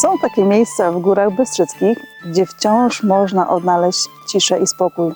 Są takie miejsca w Górach Bystrzyckich, gdzie wciąż można odnaleźć ciszę i spokój,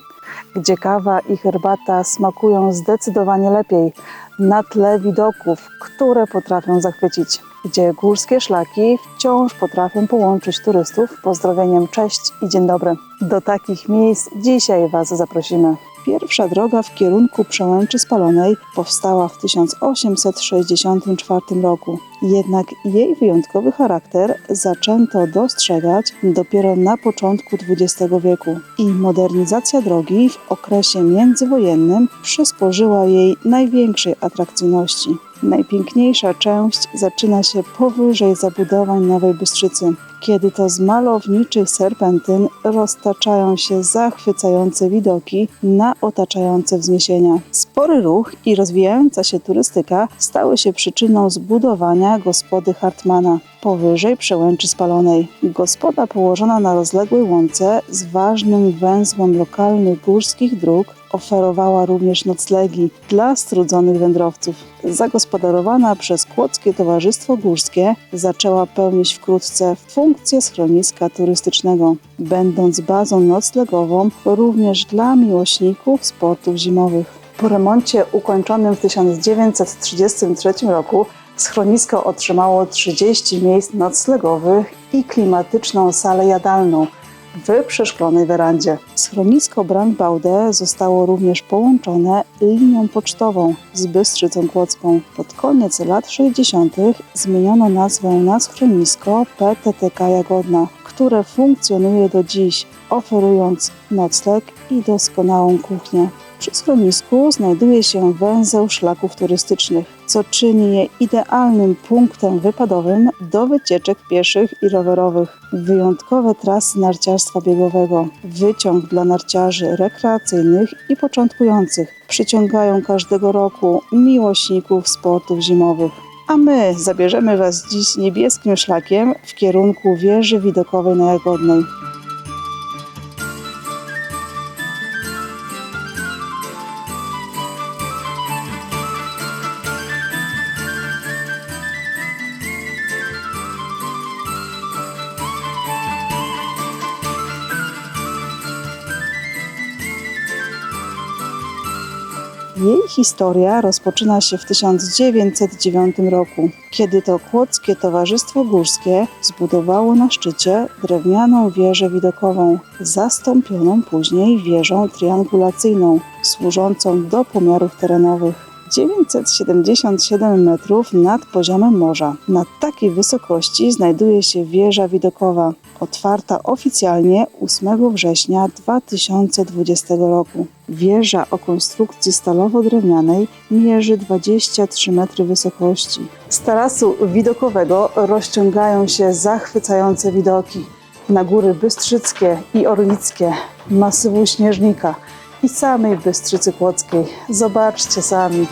gdzie kawa i herbata smakują zdecydowanie lepiej na tle widoków, które potrafią zachwycić, gdzie górskie szlaki wciąż potrafią połączyć turystów pozdrowieniem cześć i dzień dobry. Do takich miejsc dzisiaj Was zaprosimy. Pierwsza droga w kierunku Przełęczy Spalonej powstała w 1864 roku. Jednak jej wyjątkowy charakter zaczęto dostrzegać dopiero na początku XX wieku i modernizacja drogi w okresie międzywojennym przysporzyła jej największej atrakcyjności. Najpiękniejsza część zaczyna się powyżej zabudowań Nowej Bystrzycy, kiedy to z malowniczych serpentyn roztaczają się zachwycające widoki na otaczające wzniesienia. Spory ruch i rozwijająca się turystyka stały się przyczyną zbudowania gospody Hartmana powyżej przełęczy spalonej. Gospoda położona na rozległej łące z ważnym węzłem lokalnych górskich dróg oferowała również noclegi dla strudzonych wędrowców. Zagospodarowana przez Kłodzkie Towarzystwo Górskie zaczęła pełnić wkrótce funkcję schroniska turystycznego, będąc bazą noclegową również dla miłośników sportów zimowych. Po remoncie ukończonym w 1933 roku schronisko otrzymało 30 miejsc noclegowych i klimatyczną salę jadalną w przeszklonej werandzie. Schronisko Brandbaude zostało również połączone linią pocztową z Bystrzycą Kłodzką. Pod koniec lat 60. zmieniono nazwę na schronisko PTTK Jagodna, które funkcjonuje do dziś, oferując nocleg i doskonałą kuchnię. Przy schronisku znajduje się węzeł szlaków turystycznych, co czyni je idealnym punktem wypadowym do wycieczek pieszych i rowerowych. Wyjątkowe trasy narciarstwa biegowego, wyciąg dla narciarzy rekreacyjnych i początkujących przyciągają każdego roku miłośników sportów zimowych. A my zabierzemy Was dziś niebieskim szlakiem w kierunku wieży widokowej na Jagodnej. Jej historia rozpoczyna się w 1909 roku, kiedy to Kłodzkie Towarzystwo Górskie zbudowało na szczycie drewnianą wieżę widokową, zastąpioną później wieżą triangulacyjną, służącą do pomiarów terenowych. 977 metrów nad poziomem morza. Na takiej wysokości znajduje się wieża widokowa, otwarta oficjalnie 8 września 2020 roku. Wieża o konstrukcji stalowo-drewnianej mierzy 23 metry wysokości. Z tarasu widokowego rozciągają się zachwycające widoki na góry Bystrzyckie i Orlickie, masywu Śnieżnika i samej Bystrzycy Kłodzkiej. Zobaczcie sami.